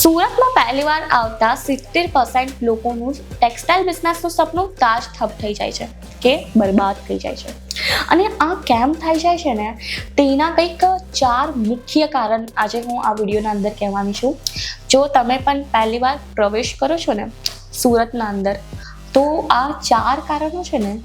સુરતમાં પહેલીવાર આવતા સિત્તેર પર્સન્ટ લોકોનું ટેક્સટાઇલ બિઝનેસનું સપનું તાજ ઠપ થઈ જાય છે કે બરબાદ થઈ જાય છે. અને આ કેમ થઈ જાય છે ને? તેના કંઈક ચાર મુખ્ય કારણ આજે હું આ વિડીયોના અંદર કહેવાની છું. જો તમે પણ પહેલીવાર પ્રવેશ કરો છો ને સુરતના અંદર, તો આ ચાર કારણો છે ને,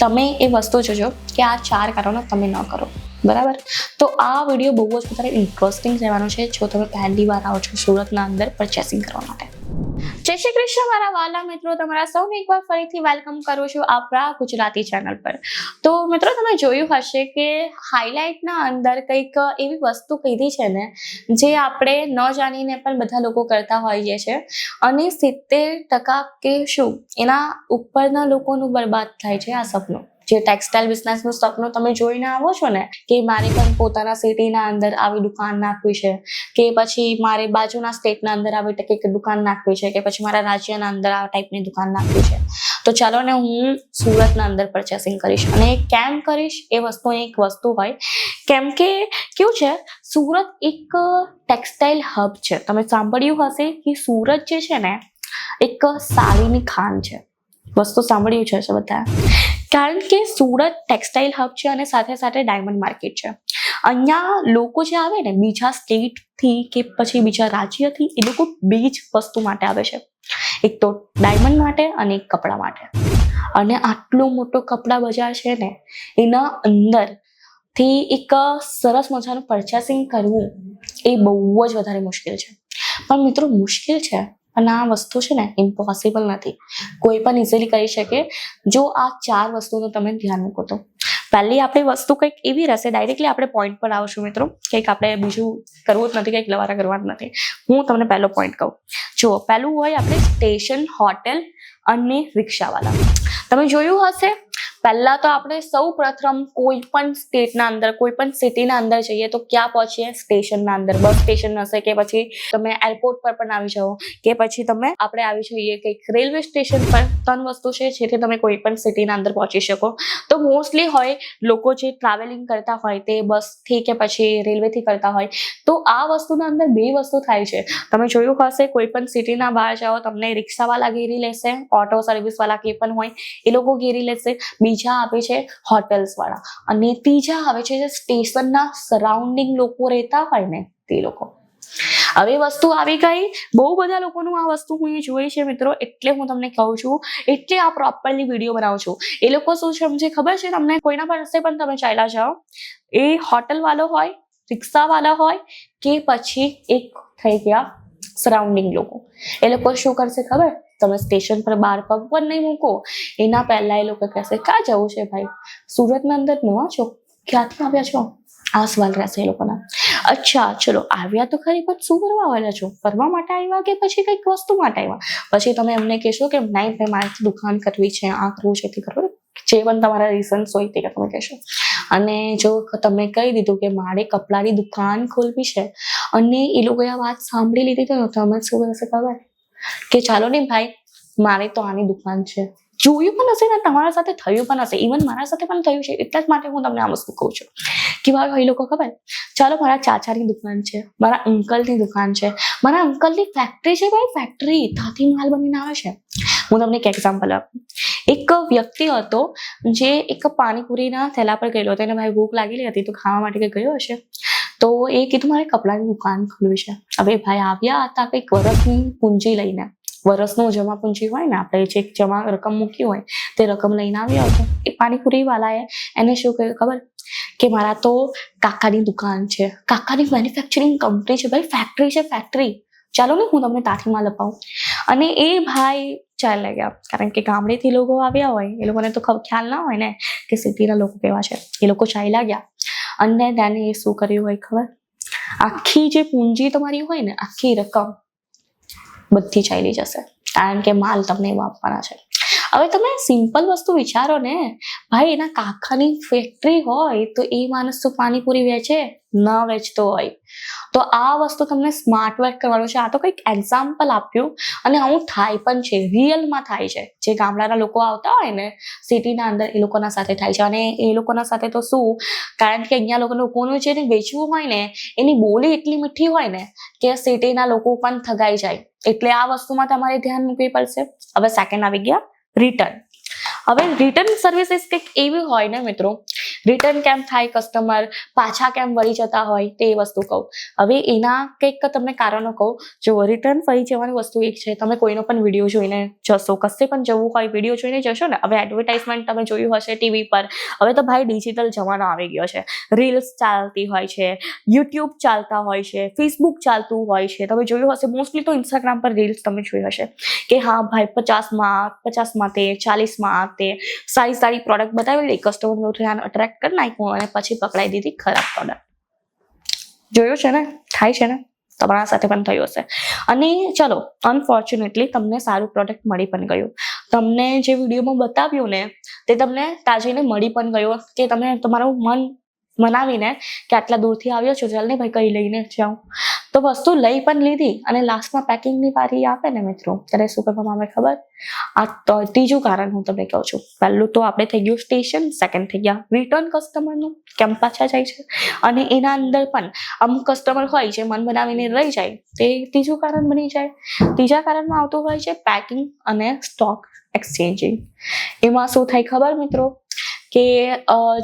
તમે એ વસ્તુ જોજો કે આ ચાર કારણો તમે ન કરો. બરાબર? તો આ વીડિયો બહુ જ વધારે ઇન્ટરેસ્ટિંગ રહેવાનો છે, જો તમે પહેલી વાર આવો છો સુરતના અંદર પરચેસિંગ કરવા માટે. જય શ્રી કૃષ્ણ, મારા વાલા મિત્રો, તમારા સૌને એકવાર ફરીથી વેલકમ કરું છું આપણા ગુજરાતી ચેનલ પર. તો મિત્રો, તમે જોયું હશે કે હાઇલાઇટના અંદર કંઈક એવી વસ્તુ કીધી છે ને, જે આપણે ન જાણીને પણ બધા લોકો કરતા હોઈએ છે. અને સિત્તેર ટકા કે શું, એના ઉપરના લોકોનું બરબાદ થાય છે આ સપનું. જે ટેક્સટાઇલ બિઝનેસનું સપનું તમે જોઈને આવો છો ને, કે મારે પણ પોતાના સિટીના અંદર આવી દુકાન નાખવી છે, કે પછી મારે બાજુના સ્ટેટના અંદર આવી કંઈક દુકાન નાખવી છે, કે પછી મારા રાજ્યના અંદર આ ટાઈપની દુકાન નાખવી છે. તો ચાલો ને હું સુરતના અંદર પરચેસિંગ કરીશ અને એ કેમ કરીશ એ વસ્તુ એક વસ્તુ હોય. કેમ કે કેવું છે, સુરત એક ટેક્સટાઇલ હબ છે. તમે સાંભળ્યું હશે કે સુરત જે છે ને, એક સાડીની ખાન છે. વસ્તુ સાંભળ્યું છે બધા. કારણ કે સુરત ટેક્સટાઇલ હબ છે અને સાથે સાથે ડાયમંડ માર્કેટ છે. અહીંયા લોકો જે આવે ને, બીજા સ્ટેટથી કે પછી બીજા રાજ્યથી, એ લોકો બે જ વસ્તુ માટે આવે છે. એક તો ડાયમંડ માટે અને એક કપડાં માટે. અને આટલો મોટો કપડાં બજાર છે ને, એના અંદરથી એક સરસ મજાનું પરચેસિંગ કરવું એ બહુ જ વધારે મુશ્કેલ છે. પણ મિત્રો મુશ્કેલ છે અને આ વસ્તુ છે ને ઇમ્પોસિબલ નથી. કોઈ પણ ઇઝીલી કરી શકે. જો આ ચાર વસ્તુનું તમે ધ્યાન મૂકો તો. પહેલી આપણી વસ્તુ કંઈક એવી રહેશે ડાયરેક્ટલી આપણે પોઈન્ટ પર આવશું મિત્રો. કંઈક આપણે બીજું કરવું જ નથી, કંઈક લવારા કરવા જ નથી. હું તમને પહેલો પોઈન્ટ કહું. જુઓ પહેલું હોય આપણે સ્ટેશન હોટેલ અને રિક્ષાવાળા તમે જોયું હશે પહેલા તો આપણે સૌ પ્રથમ કોઈ પણ સ્ટેટના અંદર, કોઈ પણ સિટીના અંદર જઈએ તો ક્યાં પહોંચીએ? સ્ટેશનના અંદર. બસ સ્ટેશન હશે કે પછી તમે એરપોર્ટ પર પણ આવી જાઓ કે પછી તમે આપણે આવી જઈએ કંઈક રેલવે સ્ટેશન પર ત્રણ વસ્તુ છે જેથી તમે કોઈ પણ સિટીના અંદર પહોંચી શકો. તો મોસ્ટલી હોય લોકો જે ટ્રાવેલિંગ કરતા હોય તે બસથી કે પછી રેલવેથી કરતા હોય. તો આ વસ્તુના અંદર બે વસ્તુ થાય છે. તમે જોયું હશે કોઈ પણ સિટીના બહાર જાઓ, તમને રિક્ષાવાળા ઘેરી લેશે ઓટો સર્વિસવાળા કે પણ હોય, એ લોકો ઘેરી લેશે. બીજા આવે છે હોટેલ્સ વાળા. અને ત્રીજા આવે છે જે સ્ટેશનના સરાઉન્ડિંગ લોકો રહેતા હોય ને તે લોકો. હવે વસ્તુ આવી ગઈ. બહુ બધા લોકોનું આ વસ્તુ હું એ જોઈ છે મિત્રો. એટલે હું તમને કહું છું, એટલે આ પ્રોપરલી વીડિયો બનાવું છું. એ લોકો શું સમજે ખબર છે, તમને કોઈના પાસે પણ તમે ચાલ્યા જાઓ. એ હોટલ વાળો હોય રિક્ષાવાળા હોય કે પછી એક થઈ ગયા સરાઉન્ડિંગ લોકો. એ લોકો શું કરશે ખબર? તમે સ્ટેશન પર બાર પગ પણ નહીં મૂકો. એના પહેલા એ લોકો કહેશે, ક્યાં જવું છે ભાઈ? સુરતના અંદર નવા છો? ક્યાંથી આવ્યા છો? આ સવાલ રહેશે એ લોકોના. અચ્છા, ચલો, આવ્યા તો ખરી, પણ શું કરવા આવ્યા છો? ફરવા માટે આવ્યા કે પછી કંઈક વસ્તુ માટે આવ્યા? પછી તમે એમને કહેશો કે, નહીં ભાઈ, મારે દુકાન કરવી છે આ કરવું છે. તે કરવું જે પણ તમારા રીઝન્સ હોય તે તમે કહેશો. અને જો તમે કહી દીધું કે, મારે કપડાની દુકાન ખોલવી છે. અને એ લોકોએ આ વાત સાંભળી લીધી તો તમે શું કરશે ખબર? કે ચાલો ને ભાઈ, મારે તો આની દુકાન છે. જોયું પણ હશે ને, તમારા સાથે થયું પણ હશે. ઇવન મારા સાથે પણ થયું છે. એટલા જ માટે હું તમને આ વસ્તુ કહું છું. કે ભાઈ એ લોકો ખબર? ચાલો, મારા ચાચાની દુકાન છે, મારા અંકલની દુકાન છે. મારા અંકલની ફેક્ટરી છે ભાઈ ફેક્ટરી ત્યાંથી માલ બનીને આવે છે. હું તમને એક એક્ઝામ્પલ આપું. એક વ્યક્તિ હતો જે એક પાણીપુરીના થેલા પર ગયેલો હતો. એને ભાઈ ભૂખ લાગેલી હતી, તો ખાવા માટે કઈ ગયો હશે? તો એ કીધું, મારે કપડાની દુકાન ખોલવી છે. હવે ભાઈ આવ્યા હતા કંઈક વરસની પૂંજી લઈને. વરસનું જમા પૂંજી હોય ને, આપણે જે જમા રકમ મૂકી હોય, તે રકમ લઈને આવ્યો હતો. એ પાણીપુરી વાળાએ એને શું કહ્યું? ખબર? કે મારા તો કાકાની દુકાન છે. કાકાની મેન્યુફેક્ચરિંગ કંપની છે ભાઈ. ફેક્ટરી છે ફેક્ટરી ચાલો ને, હું તમને તાથીમાં લપાવું. અને એ ભાઈ ચાલ્યા ગયા. કારણ કે ગામડેથી લોકો આવ્યા હોય, એ લોકોને તો ખ્યાલ ના હોય ને, કે સિટીના લોકો કેવા છે. એ લોકો ચાલ્યા ગયા. અને તેને એ શું કર્યું હોય ખબર? આખી જે પૂંજી તમારી હોય ને, આખી રકમ બધી ચાલી જશે. કારણ કે માલ તમને એવો આપવાના છે. હવે તમે સિમ્પલ વસ્તુ વિચારો ને, ભાઈ, એના કાકાની ફેક્ટરી હોય તો એ માણસ તો પાણીપુરી વેચે, ન વેચતો હોય. તો આ વસ્તુ તમને સ્માર્ટ વર્ક કરવાનું છે. આ તો કંઈક એક્ઝામ્પલ આપ્યું અને આવું થાય પણ છે રિયલમાં થાય છે. જે ગામડાના લોકો આવતા હોય ને સિટીના અંદર એ લોકોના સાથે થાય છે. અને એ લોકોના સાથે તો શું, કારણ કે અહીંયા લોકો લોકોનું જે વેચવું હોય ને, એની બોલી એટલી મીઠી હોય ને, કે સિટીના લોકો પણ થગાઈ જાય. એટલે આ વસ્તુમાં તમારે ધ્યાન મૂકવી પડશે. હવે સેકન્ડ આવી ગયા. રિટર્ન હવે રિટર્ન સર્વિસીસ કંઈક એવી હોય ને મિત્રો રિટર્ન કેમ થાય કસ્ટમર પાછા કેમ વળી જતા હોય? તે વસ્તુ કહું. હવે એના કંઈક તમને કારણો કહું. જો રિટર્ન ફરી જવાની વસ્તુ એક છે, તમે કોઈનો પણ વીડિયો જોઈને જશો, કશે પણ જવું હોય વીડિયો જોઈને જશો ને, હવે એડવર્ટાઇઝમેન્ટ તમે જોયું હશે ટીવી પર. હવે તો ભાઈ ડિજિટલ જમાનો આવી ગયો છે. રીલ્સ ચાલતી હોય છે યુટ્યુબ ચાલતા હોય છે ફેસબુક ચાલતું હોય છે. તમે જોયું હશે મોસ્ટલી તો ઇન્સ્ટાગ્રામ પર રીલ્સ તમે જોઈ હશે. કે હા, ભાઈ પચાસમાં પચાસમાં તે, ચાલીસમાં તે. સારી સારી પ્રોડક્ટ બતાવેલી કસ્ટમરનું ધ્યાન અટ્રેક્ટ કરી નાખ્યું અને પછી પકડાઈ દીધી ખરાબ પ્રોડક્ટ જોયું છે ને? થાય છે ને? તમારા સાથે પણ થયું હશે. અને ચલો અનફોર્ચ્યુનેટલી તમને સારું પ્રોડક્ટ મળી પણ ગયું. તમને જે વિડીયોમાં બતાવ્યું ને, તે તમને તાજીને મળી પણ ગયું. કે તમે તમારું મન મનાવીને કે આટલા દૂરથી આવ્યો છો, ચાલ ને ભાઈ કઈ લઈને જાઉં. તો વસ્તુ લઈ પણ લીધી અને લાસ્ટમાં પેકિંગની વારી આપે ને મિત્રો, ત્યારે શું કરવામાં આવે ખબર? આ તો ત્રીજું કારણ હું તમને કહું છું. પહેલું તો આપણે થઈ ગયું સ્ટેશન સેકન્ડ થઈ ગયા રિટર્ન કસ્ટમરનું કેમ પાછા જાય છે. અને એના અંદર પણ અમુક કસ્ટમર હોય જે મન બનાવીને રહી જાય, તે ત્રીજું કારણ બની જાય. ત્રીજા કારણમાં આવતું હોય છે પેકિંગ અને સ્ટોક એક્સચેન્જિંગ એમાં શું થાય ખબર મિત્રો? કે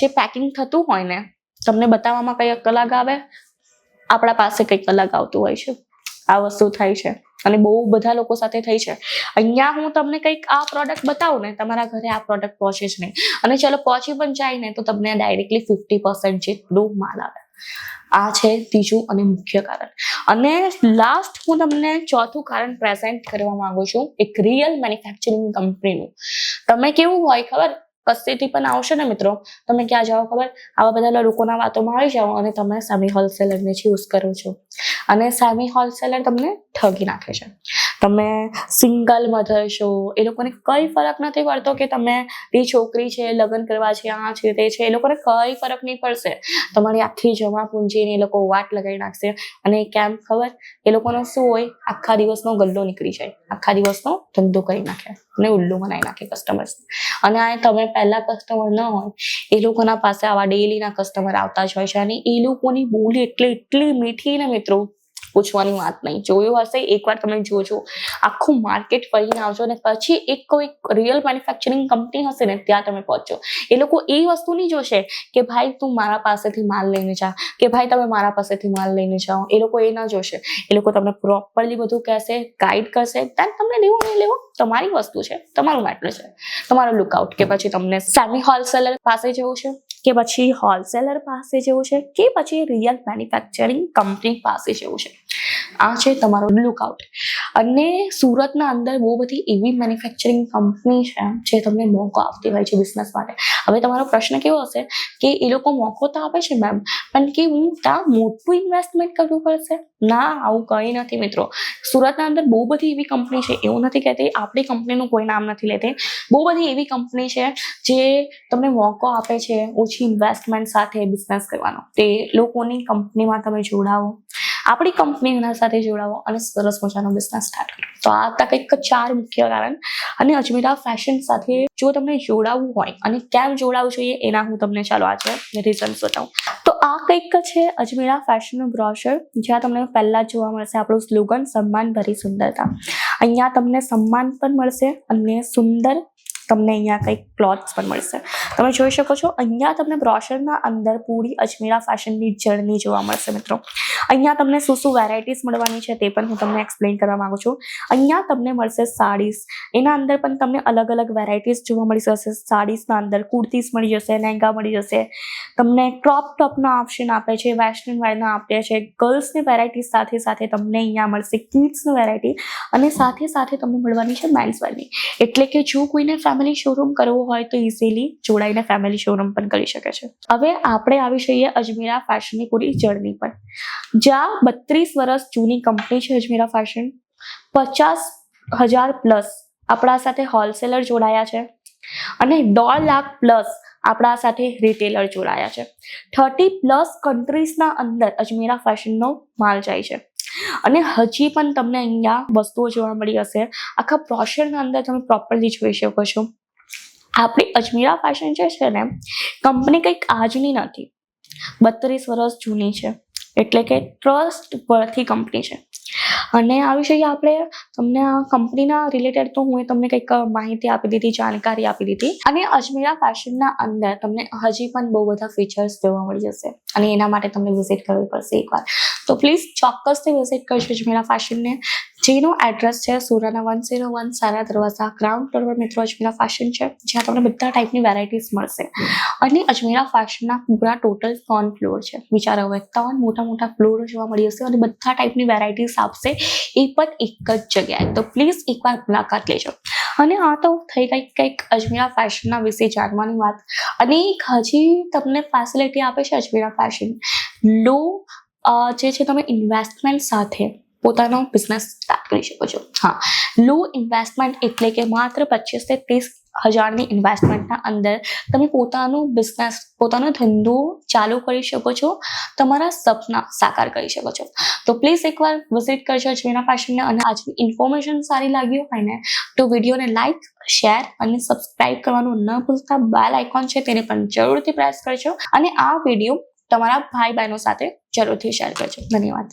જે પેકિંગ થતું હોય ને તમને બતાવવામાં કઈ અલગ આવે આપણા પાસે કંઈક અલગ આવતું હોય છે. આ વસ્તુ થાય છે. અને બહુ બધા લોકો સાથે થઈ છે. અહીંયા હું તમને કંઈક આ પ્રોડક્ટ બતાવું ને, તમારા ઘરે આ પ્રોડક્ટ પહોંચે જ નહીં અને ચલો પહોંચી પણ જાય ને, તો તમને ડાયરેક્ટલી ફિફ્ટી પર્સન્ટ જેટલું માલ આવે. આ છે ત્રીજું અને મુખ્ય કારણ. અને લાસ્ટ હું તમને ચોથું કારણ પ્રેઝન્ટ કરવા માંગુ છું, એક રિયલ મેન્યુફેક્ચરિંગ કંપનીનું તમે કેવું હોય ખબર? કશેથી પણ આવશો ને મિત્રો, તમે ક્યાં જાઓ ખબર? આવા બધા લોકોના વાતોમાં આવી જાઓ અને તમે સામી હોલસેલરને યુઝ કરો છો. અને સામી હોલસેલર તમને ઠગી નાખે છે. તમે સિંગલ મધર છો એ લોકોને કઈ ફરક નથી પડતો કે તમે એ છોકરી છે, લગ્ન કરવા છે, આ છે, તે છે, એ લોકોને કઈ ફરક નહીં પડશે. તમારી આખી જમા પૂંજીને એ લોકો વાટ લગાવી નાખશે અને કેમ ખબર? એ લોકોનો શું હોય? આખા દિવસનો ગલ્લો નીકળી જાય. આખા દિવસનો ધંધો કરી નાખે અને ઉલ્લુ બનાવી નાખે કસ્ટમર્સ અને આ તમે પહેલા કસ્ટમર ન હોય, એ લોકોના પાસે આવા ડેલીના કસ્ટમર આવતા જ હોય છે અને એ લોકોની બોલી એટલી એટલી મીઠી ને મિત્રો. પૂછવાની વાત નહીં. જોયું હશે, એકવાર તમે જોજો. આખું માર્કેટ ફરીને આવજો અને પછી એક કોઈ રિયલ મેન્યુફેક્ચરિંગ કંપની હશે ને, ત્યાં તમે પહોંચો. એ લોકો એ વસ્તુ નહીં જોશે કે ભાઈ તું મારા પાસેથી માલ લઈને જા, કે ભાઈ તમે મારા પાસેથી માલ લઈને જાઓ. એ લોકો એ ના જોશે. એ લોકો તમને પ્રોપરલી બધું કહેશે ગાઈડ કરશે. ત્યાં તમને લેવો નહીં લેવો, તમારી વસ્તુ છે, તમારું મેટર છે. તમારું લુકઆઉટ કે પછી તમને સેમી હોલસેલર પાસે જવું છે, કે પછી હોલસેલર પાસે જવું છે, કે પછી રિયલ મેન્યુફેક્ચરિંગ કંપની પાસે જવું છે. આ છે તમારો લુકઆઉટ અને સુરતના અંદર બહુ બધી એવી મેન્યુફેક્ચરિંગ કંપની છે જે તમને મોકો આપતી હોય છે બિઝનેસ માટે. હવે તમારો પ્રશ્ન કેવો હશે કે એ લોકો મોકો તો આપે છે મેમ પણ કે હું ત્યાં મોટું ઇન્વેસ્ટમેન્ટ કરવું પડશે? ના, આવું કંઈ નથી મિત્રો. સુરતના અંદર બહુ બધી એવી કંપની છે, એવું નથી કહેતી, આપણી કંપનીનું કોઈ નામ નથી લેતી. બહુ બધી એવી કંપની છે જે તમને મોકો આપે છે ઓછી ઇન્વેસ્ટમેન્ટ સાથે બિઝનેસ કરવાનો. તે લોકોની કંપનીમાં તમે જોડાવો આપણી કંપનીના સાથે જોડાવો અને સરસ મજાનો બિઝનેસ સ્ટાર્ટ કરો. તો આ હતા કંઈક ચાર મુખ્ય કારણ. અને અજમેરા ફેશન સાથે જો તમને જોડાવવું હોય અને કેમ જોડાવવું જોઈએ એના હું તમને ચાલો આજે રીઝન્સ બતાવું. તો આ કંઈક છે અજમેરા ફેશનનું બ્રોશર જ્યાં તમને પહેલાં જોવા મળશે આપણું સ્લોગન સન્માન ભરી સુંદરતા. અહીંયા તમને સન્માન પણ મળશે અને સુંદર તમને અહીંયા કંઈક ક્લોથ્સ પણ મળશે. તમે જોઈ શકો છો, અહીંયા તમને બ્રોશરના અંદર પૂરી અજમેરા ફેશનની જર્ની જોવા મળશે મિત્રો. અહીંયા તમને શું શું વેરાયટીઝ મળવાની છે તે પણ હું તમને એક્સપ્લેન કરવા માંગુ છું. અહીંયા તમને મળશે સાડીઝ એના અંદર પણ તમને અલગ અલગ વેરાયટીઝ જોવા મળી જશે. સાડીઝના અંદર કુર્તીઝ મળી જશે, લહેંગા મળી જશે. તમને ક્રોપ ટોપના ઓપ્શન આપે છે વેસ્ટર્ન વેરના આપે છે. ગર્લ્સની વેરાયટી સાથે સાથે તમને અહીંયા મળશે કિડ્સની વેરાયટી અને સાથે સાથે તમને મળવાની છે મેન્સ વેરની એટલે કે જો કોઈને ફેમિલી શોરૂમ કરવો હોય તો ઇઝીલી જોડાઈને ફેમિલી શોરૂમ પણ કરી શકે છે. હવે આપણે આવી જઈએ અજમેરા ફેશનની પૂરી જર્ની પર. જ્યાં બત્રીસ વર્ષ જૂની કંપની છે અજમેરા ફેશન પચાસ હજાર પ્લસ આપણા સાથે હોલસેલર જોડાયા છે. અને દોઢ લાખ પ્લસ આપણા સાથે રિટેલર જોડાયા છે. થર્ટી પ્લસ કન્ટ્રીઝના અંદર અજમેરા ફેશનનો માલ જાય છે. અને હજી પણ તમને અહીંયા વસ્તુઓ જોવા મળી હશે. આખા બ્રોશરના અંદર તમે પ્રોપરલી જોઈ શકો છો. આપણી અજમીરા ફેશન જે છે ને કંપની કંઈક આજની નથી. બત્રીસ વર્ષ જૂની છે. એટલે કે ટ્રસ્ટ પરથી કંપની છે. અને આ વિષય આપણે તમને કંપનીના રિલેટેડ તો હું તમને કંઈક માહિતી આપી દીધી, જાણકારી આપી દીધી. અને અજમેરા ફેશનના અંદર તમને હજી પણ બહુ બધા ફીચર્સ જોવા મળી જશે. અને એના માટે તમને વિઝિટ કરવી પડશે એકવાર. તો પ્લીઝ ચોક્કસથી વિઝિટ કરજો અજમેરા ફેશનને જેનું એડ્રેસ છે સુરાના વન ઝીરો વન સારા દરવાજા ગ્રાઉન્ડ ફ્લોર પર મિત્રો અજમેરા ફેશન છે, જ્યાં તમને બધા ટાઈપની વેરાયટીઝ મળશે. અને અજમેરા ફેશનના પૂરા ટોટલ ત્રણ ફ્લોર છે. વિચારો હવે ત્રણ મોટા મોટા ફ્લોર જોવા મળી હશે અને બધા ટાઈપની વેરાયટીઝ આપશે એ પણ એક જ જગ્યાએ. તો પ્લીઝ એકવાર મુલાકાત લેજો. અને આ તો થઈ ગઈ કંઈક અજમેરા ફેશનના વિશે જાણવાની વાત. અને એક હજી તમને ફેસિલિટી આપે છે અજમેરા ફેશન લો જે છે તમે ઇન્વેસ્ટમેન્ટ સાથે પોતાનો બિઝનેસ સ્ટાર્ટ કરી શકો છો. હા. લો ઇન્વેસ્ટમેન્ટ એટલે કે માત્ર પચીસથી ત્રીસ હજારની ઇન્વેસ્ટમેન્ટના અંદર તમે પોતાનો બિઝનેસ પોતાનો ધંધો ચાલુ કરી શકો છો, તમારા સપના સાકાર કરી શકો છો. તો પ્લીઝ એકવાર વિઝિટ કરજો અજમેરા ફેશનને અને આજની ઇન્ફોર્મેશન સારી લાગી હોય ને, તો વિડીયોને લાઇક શેર અને સબસ્ક્રાઇબ કરવાનું ન ભૂલતા. બેલ આઇકોન છે તેને પણ જરૂરથી પ્રેસ કરજો અને આ વીડિયો તમારા ભાઈ બહેનો સાથે જરૂરથી શેર કરજો. ધન્યવાદ.